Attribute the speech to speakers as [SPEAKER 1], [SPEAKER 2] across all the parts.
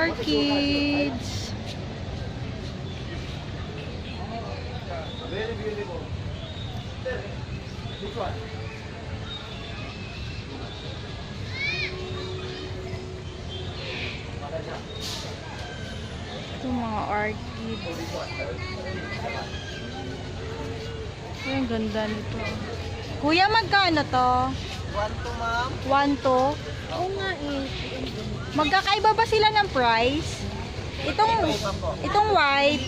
[SPEAKER 1] Orchids.
[SPEAKER 2] Very beautiful. This one.
[SPEAKER 1] Ito mga orchids. Ay, ang ganda nito. Kuya, magkano to?
[SPEAKER 2] One to ma'am.
[SPEAKER 1] One, two?
[SPEAKER 3] Oo nga eh.
[SPEAKER 1] Magkakaiba ba sila ng price? Itong, itong white,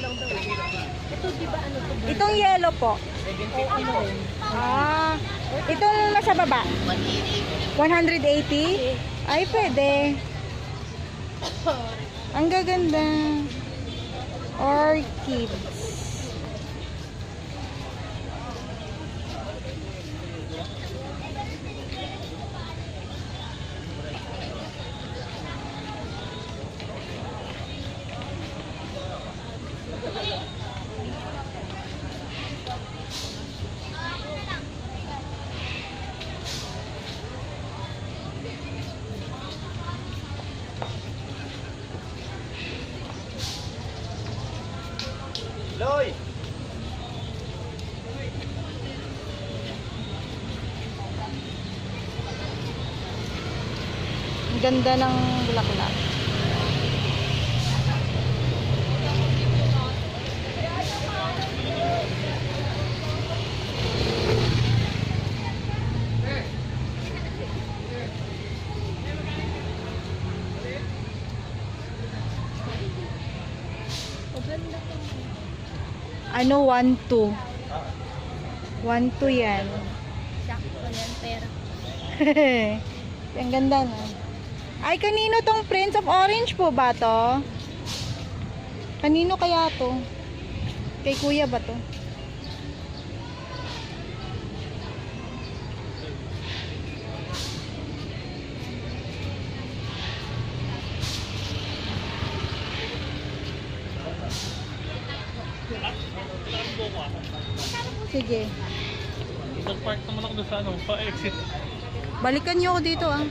[SPEAKER 3] Ito di ba ano to?
[SPEAKER 1] itong yellow po.
[SPEAKER 3] Oo, ano rin.
[SPEAKER 1] Ah, itong nasa baba. 180? Ay, pwede. Ang gaganda. Orchids. Ganda ng bulaklak. Ano, 1-2. 1-2 yan.
[SPEAKER 3] Sakto yan, pera.
[SPEAKER 1] Ang ganda na. Ay, kanino tong Prince of Orange po ba to? Kanino kaya to? Kay kuya ba to? Sige.
[SPEAKER 4] Nag-park naman ako sa ano, pa-exit.
[SPEAKER 1] Balikan niyo ako dito ah.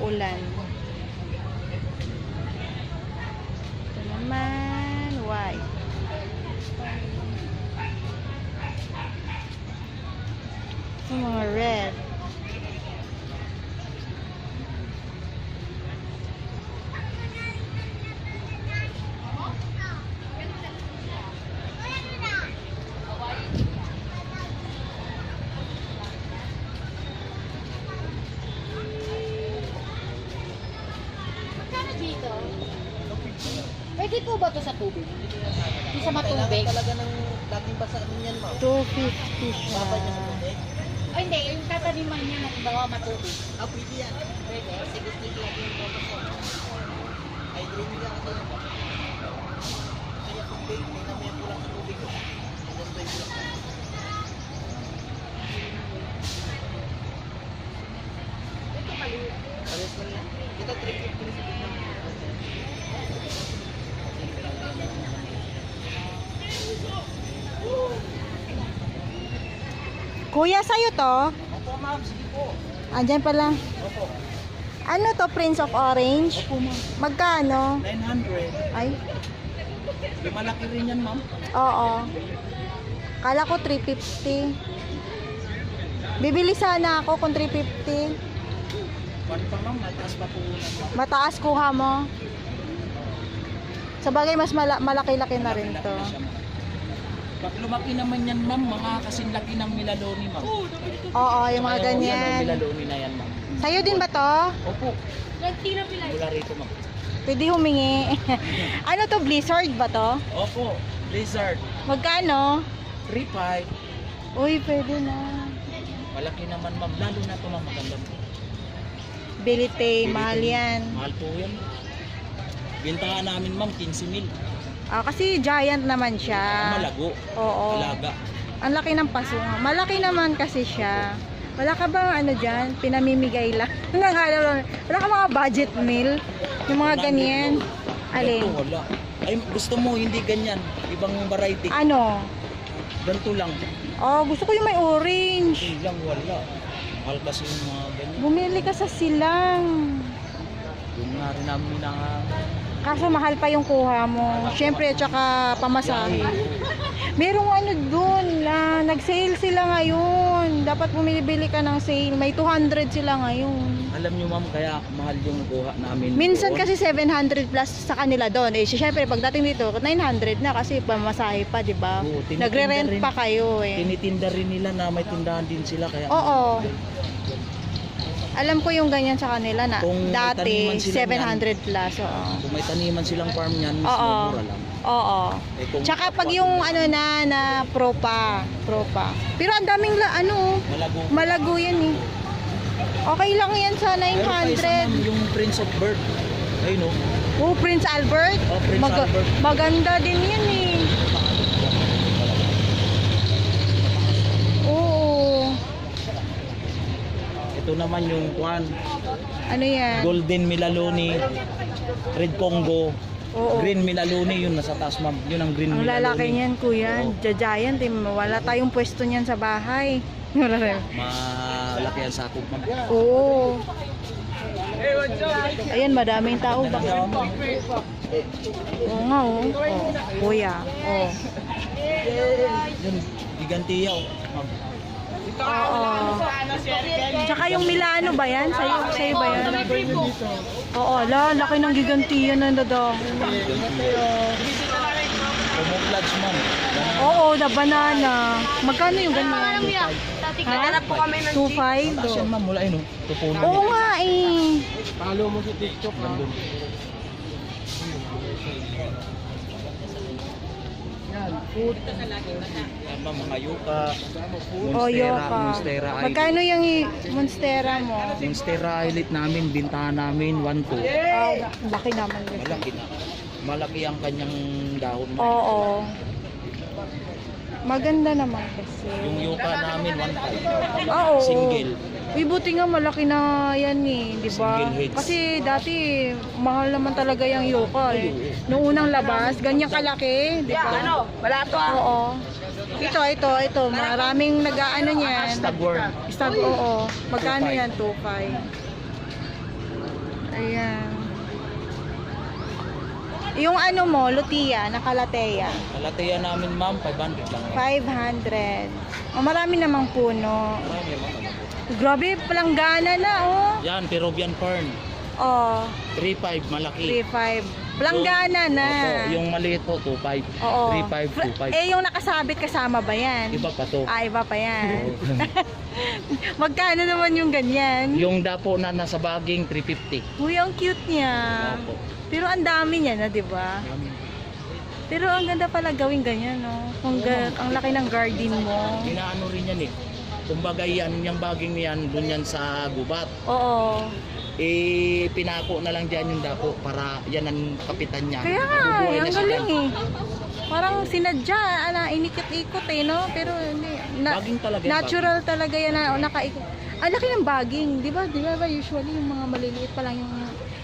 [SPEAKER 1] Uulan.
[SPEAKER 3] Pwede po ba to sa tubig? Di sa matubig?
[SPEAKER 2] talaga ng dating basa din yan ma'am.
[SPEAKER 1] 250 siya.
[SPEAKER 2] Baba niya sa tubig.
[SPEAKER 3] Ay, hindi. Yung tataniman niya, halimbawa matubig.
[SPEAKER 2] Ah, pwede yan. Pwede. Kasi gusto nila yung photo ko. Ay, drink niya ako ba? Kaya tubig, hindi na may kulang sa tubig ko. Gusto yung kulang.
[SPEAKER 3] Ito
[SPEAKER 1] Kuya, sa'yo to?
[SPEAKER 2] Opo ma'am, sige po.
[SPEAKER 1] Andyan pala.
[SPEAKER 2] Opo.
[SPEAKER 1] Ano to, Prince of Orange?
[SPEAKER 2] Opo ma'am.
[SPEAKER 1] Magkano?
[SPEAKER 2] 900.
[SPEAKER 1] Ay,
[SPEAKER 2] Lumalaki rin yan ma'am.
[SPEAKER 1] oo. Kala ko 350. Bibili sana ako kung 350.
[SPEAKER 2] One pa ma'am, mataas pa po na.
[SPEAKER 1] Mataas kuha mo. Sa bagay, mas mala- malaki-laki na rin to.
[SPEAKER 2] Pag lumaki naman yan ma'am, mga kasing laki ng milaloni ma'am.
[SPEAKER 1] Oo, yung mga ganyan.
[SPEAKER 2] Yan, milaloni na yan ma'am.
[SPEAKER 1] Sa'yo din ba to?
[SPEAKER 2] Opo,
[SPEAKER 3] Nagti na pila.
[SPEAKER 2] mula rito ma'am.
[SPEAKER 1] Pwede humingi. ano to, Blizzard ba to?
[SPEAKER 2] Opo, Blizzard.
[SPEAKER 1] Magkano?
[SPEAKER 2] 3.5.
[SPEAKER 1] Uy, pwede na.
[SPEAKER 2] Malaki naman ma'am, lalo na ito ma'am, maganda po.
[SPEAKER 1] Bilite, mahal yan.
[SPEAKER 2] Mahal po yan. Bintahan namin ma'am, 15 mil.
[SPEAKER 1] Ah, kasi giant naman siya.
[SPEAKER 2] Malago,
[SPEAKER 1] Oo.
[SPEAKER 2] alaga.
[SPEAKER 1] Ang laki ng pasunga. Malaki naman kasi siya. Wala ka bang ano dyan? Pinamimigay lang. Nangalam lang. Wala ka mga budget meal? Yung mga ganyan.
[SPEAKER 2] Ito
[SPEAKER 1] Alin?
[SPEAKER 2] wala. Ay, gusto mo hindi ganyan. Ibang variety.
[SPEAKER 1] Ano?
[SPEAKER 2] Ganito lang.
[SPEAKER 1] Oh, gusto ko yung may orange.
[SPEAKER 2] Hindi lang wala. Mahal kasi yung mga ganyan.
[SPEAKER 1] Bumili ka sa silang.
[SPEAKER 2] Yung nga rin namin na
[SPEAKER 1] Kaso mahal pa yung kuha mo. Siyempre, tsaka pamasahe. Merong ano dun, na nag-sale sila ngayon. Dapat bumibili ka ng sale. May 200 sila ngayon.
[SPEAKER 2] Alam nyo ma'am, kaya mahal yung kuha namin.
[SPEAKER 1] Minsan
[SPEAKER 2] doon.
[SPEAKER 1] kasi 700 plus sa kanila doon. Eh, syempre, pagdating dito, 900 na kasi pamasahe pa, di ba?
[SPEAKER 2] Oo, tinitinda
[SPEAKER 1] Nagre-rent
[SPEAKER 2] rin.
[SPEAKER 1] pa kayo eh.
[SPEAKER 2] Tinitinda rin nila na may tindahan din sila kaya
[SPEAKER 1] Oo. Alam ko yung ganyan sa kanila na
[SPEAKER 2] Kung may
[SPEAKER 1] dati
[SPEAKER 2] taniman sila
[SPEAKER 1] 700 plus. Oo.
[SPEAKER 2] Kung may taniman silang farm niyan, mas
[SPEAKER 1] Oo.
[SPEAKER 2] mura lang.
[SPEAKER 1] Oo.
[SPEAKER 2] Eh, kung
[SPEAKER 1] Tsaka pag yung ano na na pro pa, pro pa. Pero ang daming la, ano,
[SPEAKER 2] malago.
[SPEAKER 1] malago yan eh. Okay lang yan sa
[SPEAKER 2] Pero pa isa ma'am,
[SPEAKER 1] 900.
[SPEAKER 2] yung Prince of Bird. Ayun oh.
[SPEAKER 1] Oh, Prince Albert.
[SPEAKER 2] Oh, Prince Albert.
[SPEAKER 1] Maganda din yan eh. Oo.
[SPEAKER 2] Ito naman yung Kwan.
[SPEAKER 1] Ano yan?
[SPEAKER 2] Golden Milaloni. Red Congo.
[SPEAKER 1] Oo.
[SPEAKER 2] Green Milaloni yun nasa taas ma'am. Yun ang green
[SPEAKER 1] Ang
[SPEAKER 2] Milaloni.
[SPEAKER 1] lalaki niyan, kuya. Jajayan, eh. Wala tayong pwesto niyan sa bahay. Wala rin.
[SPEAKER 2] Malaki ang sakop ma'am.
[SPEAKER 1] Oo. Ayan, madaming tao. Bakit? Oo nga, oh. oh. Kuya. Oh.
[SPEAKER 2] Yun, gigantiya oh. Ma'am.
[SPEAKER 1] Oo. Tsaka yung Milano ba yan? Sa'yo, sa'yo ba yan? Oo, la, laki ng gigantiyan na dadaho.
[SPEAKER 2] Camouflage. Ganun.
[SPEAKER 1] Oo, the banana. Magkano yung ganyan?
[SPEAKER 3] Tati,
[SPEAKER 1] Ha?
[SPEAKER 3] naghanap po kami ng
[SPEAKER 1] 2.5?
[SPEAKER 2] Taas yan ma'am, mula yun oh. Tupunan
[SPEAKER 1] Oo nga eh.
[SPEAKER 2] Nandun. Yan ma'am, mga yuka.
[SPEAKER 1] O,
[SPEAKER 2] Monstera,
[SPEAKER 1] yoka.
[SPEAKER 2] Monstera Islet.
[SPEAKER 1] Magkano yung monstera mo?
[SPEAKER 2] Monstera Islet namin, bintahan namin 1-2.
[SPEAKER 1] Ah, laki naman yun.
[SPEAKER 2] Malaki na. Malaki ang kanyang dahon.
[SPEAKER 1] Oo. Maganda naman kasi.
[SPEAKER 2] Yung yuka namin 1-5.
[SPEAKER 1] Ah, oo.
[SPEAKER 2] Single.
[SPEAKER 1] Uy, buti nga malaki na yan eh, di ba?
[SPEAKER 2] Single heads.
[SPEAKER 1] Kasi dati, mahal naman talaga yung yoka eh. Noong unang labas, ganyan kalaki, di ba?
[SPEAKER 3] ano, wala to ah.
[SPEAKER 1] Oo. Ito, ito, ito. Maraming nag-ano niyan.
[SPEAKER 2] Stagworm.
[SPEAKER 1] Stag, oo. Magkano
[SPEAKER 2] 2.5.
[SPEAKER 1] yan? 2.5. Ayan. Yung ano mo, lutia, nakalateya.
[SPEAKER 2] Kalateya namin ma'am, 500 lang.
[SPEAKER 1] 500. Oh, marami namang puno.
[SPEAKER 2] Marami ma'am.
[SPEAKER 1] Grabe, palanggana na, oh.
[SPEAKER 2] Yan, Peruvian fern.
[SPEAKER 1] Oh,
[SPEAKER 2] 3.5, malaki.
[SPEAKER 1] 3.5. Palanggana na.
[SPEAKER 2] Opo, yung maliit po, 2.5.
[SPEAKER 1] Oo.
[SPEAKER 2] 3.5, 2.5.
[SPEAKER 1] Eh, yung nakasabit kasama ba yan?
[SPEAKER 2] Iba pa to.
[SPEAKER 1] Ah, iba pa yan. Magkano naman yung ganyan?
[SPEAKER 2] yung dapo na nasa baging, 350.
[SPEAKER 1] Uy, ang cute niya.
[SPEAKER 2] Opo.
[SPEAKER 1] Pero ang dami niya na, di ba? Pero ang ganda pala gawing ganyan, no? Kung ga- ang laki ng garden mo.
[SPEAKER 2] Inaano rin yan eh. Kumbaga yan, yung baging niyan, dun yan sa gubat.
[SPEAKER 1] Oo.
[SPEAKER 2] Eh, pinako na lang dyan yung dapo para yan ang kapitan niya.
[SPEAKER 1] Kaya nga,
[SPEAKER 2] na
[SPEAKER 1] ang galing eh. Parang sinadya, ana, inikot-ikot eh, no? Pero hindi. Na,
[SPEAKER 2] Baging talaga yan,
[SPEAKER 1] natural talaga yan na nakaikot. Ang laki ng baging, di ba? Di ba ba usually yung mga maliliit pa lang yung...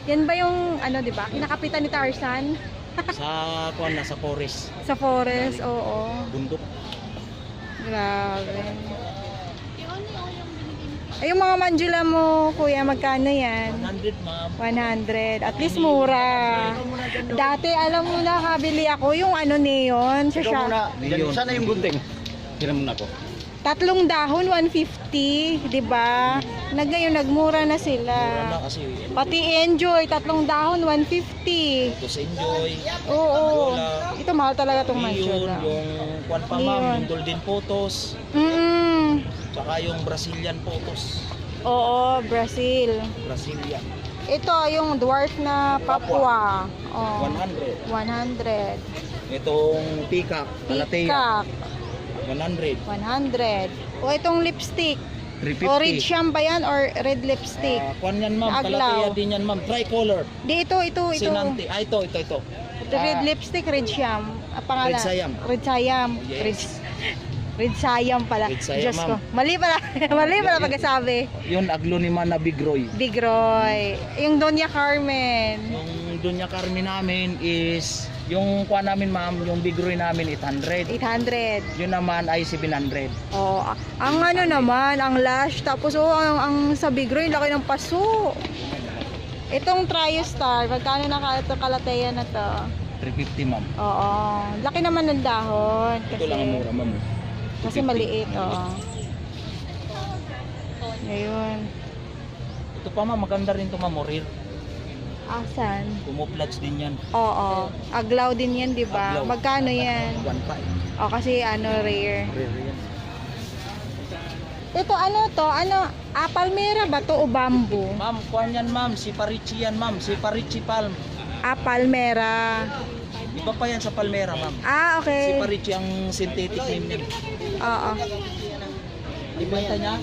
[SPEAKER 1] Yan ba yung, ano, di ba? Kinakapitan ni Tarzan
[SPEAKER 2] Sa, kuan na, sa forest.
[SPEAKER 1] sa forest, oo.
[SPEAKER 2] Bundok.
[SPEAKER 1] Grabe. Ay, yung mga manjula mo, kuya, magkano yan?
[SPEAKER 2] 100 ma'am.
[SPEAKER 1] 100. At least mura. Dati, alam mo na, kabili ako yung ano neon sa shop.
[SPEAKER 2] Yun.
[SPEAKER 5] Sana yung gunting. Tinan mo na ako.
[SPEAKER 1] Tatlong dahon, 150. di ba? Na ngayon, nagmura na
[SPEAKER 2] Mura na
[SPEAKER 1] sila.
[SPEAKER 2] kasi.
[SPEAKER 1] Pati enjoy, tatlong dahon, 150.
[SPEAKER 2] Ito sa enjoy.
[SPEAKER 1] Oo. Ito mahal talaga itong
[SPEAKER 2] Yun,
[SPEAKER 1] manjula.
[SPEAKER 2] yung kuan pa
[SPEAKER 1] Yun.
[SPEAKER 2] ma'am, yung golden photos.
[SPEAKER 1] Mm.
[SPEAKER 2] Tsaka yung Brazilian photos.
[SPEAKER 1] Oo, Brazil.
[SPEAKER 2] Brazilian.
[SPEAKER 1] Ito, yung dwarf na Papua. Oh,
[SPEAKER 2] 100.
[SPEAKER 1] 100.
[SPEAKER 2] Itong peacock,
[SPEAKER 1] Peacock,
[SPEAKER 2] 100.
[SPEAKER 1] 100. O itong lipstick.
[SPEAKER 2] 350.
[SPEAKER 1] O red sham ba yan or red lipstick?
[SPEAKER 2] Ah, kuan yan ma'am,
[SPEAKER 1] Aglaw.
[SPEAKER 2] Din yan ma'am. Tricolor.
[SPEAKER 1] Di ito, ito, ito.
[SPEAKER 2] Sinante. Ah, ito, ito, ito.
[SPEAKER 1] Red
[SPEAKER 2] Ah,
[SPEAKER 1] lipstick, red sham. Ah, pangalan.
[SPEAKER 2] Red Siam.
[SPEAKER 1] Red Siam.
[SPEAKER 2] Yes.
[SPEAKER 1] Red, red Siam pala.
[SPEAKER 2] Red Siam,
[SPEAKER 1] Diyos ko. Mali pala. Mali pala pagkasabi.
[SPEAKER 2] Yun, agloniman na Big Roy.
[SPEAKER 1] Big Roy. Yung Doña Carmen.
[SPEAKER 2] Yung Dunya Carmen namin is Yung kuha namin ma'am, yung big Roy namin 800.
[SPEAKER 1] 800.
[SPEAKER 2] Yun naman ay 700.
[SPEAKER 1] Oh, ang ano naman, ang lash, tapos oh, ang, ang sa Big Roy, laki ng paso. Itong TriStar, magkano na ito kalateya na to?
[SPEAKER 2] 350 ma'am.
[SPEAKER 1] Oo, laki naman ng dahon. Kasi,
[SPEAKER 2] Ito lang ang mura ma'am.
[SPEAKER 1] Kasi maliit, oo. Ngayon.
[SPEAKER 2] Ito pa ma'am, maganda rin ito ma'am, Morir.
[SPEAKER 1] Asan?
[SPEAKER 2] Camouflage din yan.
[SPEAKER 1] Oo. Aglaw din yan, di ba?
[SPEAKER 2] Aglaw.
[SPEAKER 1] Magkano yan?
[SPEAKER 2] 1.5.
[SPEAKER 1] O, kasi ano, rare.
[SPEAKER 2] Rare yan.
[SPEAKER 1] Ito, ano to? Ano? Ah, palmera ba to o bamboo?
[SPEAKER 2] Ma'am, kuha yan ma'am, si Parichi yan ma'am, si Parichi Palm.
[SPEAKER 1] Ah, palmera.
[SPEAKER 2] Iba pa yan sa Palmera ma'am.
[SPEAKER 1] Ah,
[SPEAKER 2] Si
[SPEAKER 1] okay.
[SPEAKER 2] Parichi ang synthetic name niya.
[SPEAKER 1] Oo.
[SPEAKER 2] Ibenta niya?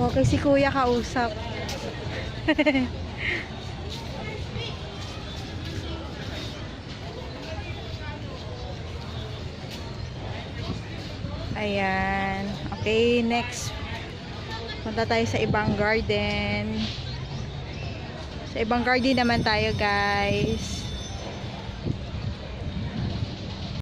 [SPEAKER 1] Okay, si kuya kausap. Ayan. Okay, next. Punta tayo sa ibang garden. Sa ibang garden naman tayo, guys.